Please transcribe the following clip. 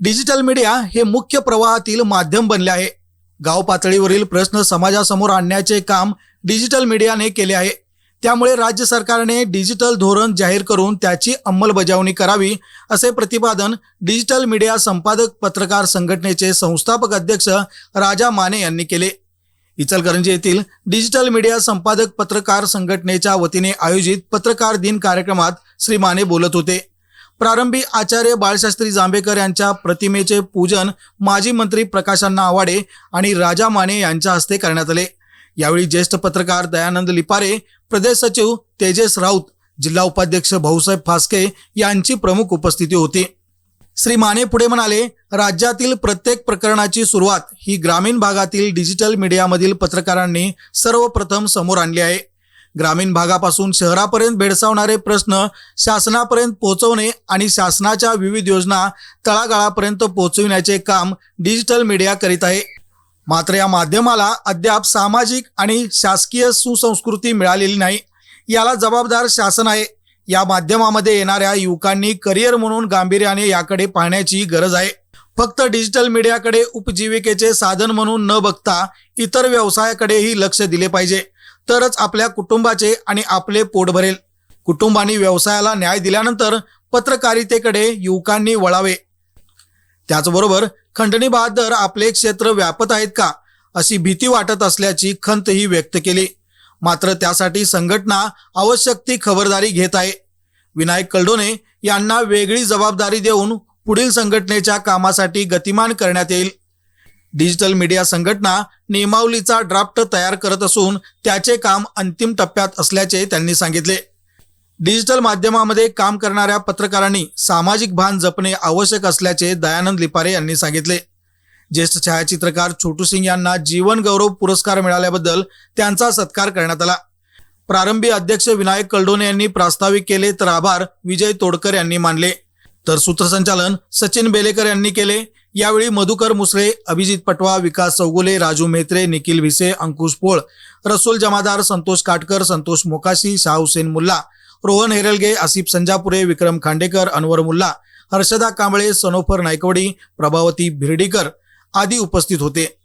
Digital media हे मुख्य प्रवाहातील माध्यम बनले आहे. गाव पातळीवरील प्रश्न समाजासमोर आणण्याचे काम डिजिटल मीडियाने केले आहे. त्यामुळे राज्य सरकारने डिजिटल धोरण जाहीर करून त्याची अंमलबजावणी करावी असे प्रतिपादन डिजिटल मीडिया संपादक पत्रकार संघटनेचे संस्थापक अध्यक्ष राजा माने यांनी केले. इचलकरंजी येथील डिजिटल मीडिया संपादक पत्रकार संघटनेच्या वतीने आयोजित पत्रकार दिन कार्यक्रमात श्री माने बोलत होते. प्रारंभी आचार्य बाळशास्त्री जांभेकर यांच्या प्रतिमेचे पूजन माजी मंत्री प्रकाशांना आवाडे आणि राजा माने यांच्या हस्ते करण्यात आले. यावेळी ज्येष्ठ पत्रकार दयानंद लिपारे प्रदेश सचिव तेजस राऊत जिल्हा उपाध्यक्ष भाऊसाहेब फासके यांची प्रमुख उपस्थिती होती. श्री माने पुढे म्हणाले राज्यातील प्रत्येक प्रकरणाची सुरुवात ही ग्रामीण भागातील डिजिटल मीडियामधील पत्रकारांनी सर्वप्रथम समोर आणली आहे. ग्रामीण भागापासून शहरापर्यंत भेडसावणारे प्रश्न शासनापर्यंत पोहोचवणे आणि शासनाच्या विविध योजना तळागाळापर्यंत पोहोचविण्याचे काम डिजिटल मीडिया करीत आहे. मात्र या माध्यमाला अद्याप सामाजिक आणि शासकीय सुसंस्कृती मिळालेली नाही. याला जबाबदार शासन आहे. या माध्यमामध्ये येणाऱ्या युवकांनी करिअर म्हणून गांभीर्याने याकडे पाहण्याची गरज आहे. फक्त डिजिटल मीडियाकडे उपजीविकेचे साधन म्हणून न बघता इतर व्यवसायाकडेही लक्ष दिले पाहिजे. तरच आपल्या कुटुंबाचे आणि आपले पोट भरेल. कुटुंबाने व्यवसायाला न्याय दिल्यानंतर पत्रकारितेकडे युवकांनी वळावे. त्याचबरोबर खंडणी बहादर आपले क्षेत्र व्यापत आहेत का अशी भीती वाटत असल्याची खंतही व्यक्त केली. मात्र त्यासाठी संघटना आवश्यक ती खबरदारी घेत आहे. विनायक कल्डोने यांना वेगळी जबाबदारी देऊन पुढील संघटनेच्या कामासाठी गतिमान करण्यात येईल. डिजिटल मीडिया संघटना नियमावलीचा ड्राफ्ट तयार करत असून त्याचे काम अंतिम टप्प्यात असल्याचे त्यांनी सांगितले. डिजिटल माध्यमामध्ये काम करणाऱ्या पत्रकारांनी सामाजिक भान जपणे आवश्यक असल्याचे दयानंद लिपारे यांनी सांगितले. ज्येष्ठ छायाचित्रकार छोटू सिंग यांना जीवन गौरव पुरस्कार मिळाल्याबद्दल त्यांचा सत्कार करण्यात आला. प्रारंभी अध्यक्ष विनायक कलडोने यांनी प्रास्ताविक केले तर आभार विजय तोडकर यांनी मानले. तर सूत्रसंचालन सचिन बेलेकर यांनी केले. यावेळी मधुकर मुसळे अभिजित पटवा विकास चौगुले राजू मेत्रे निखिल भिसे अंकुश पोळ रसूल जमादार संतोष काटकर संतोष मोकाशी शाह हुसेन मुल्ला रोहन हेरलगे आसिफ संजापुरे विक्रम खांडेकर अनवर मुल्ला हर्षदा कांबळे सनोफर नायकवडी प्रभावती भिर्डीकर आदी उपस्थित होते.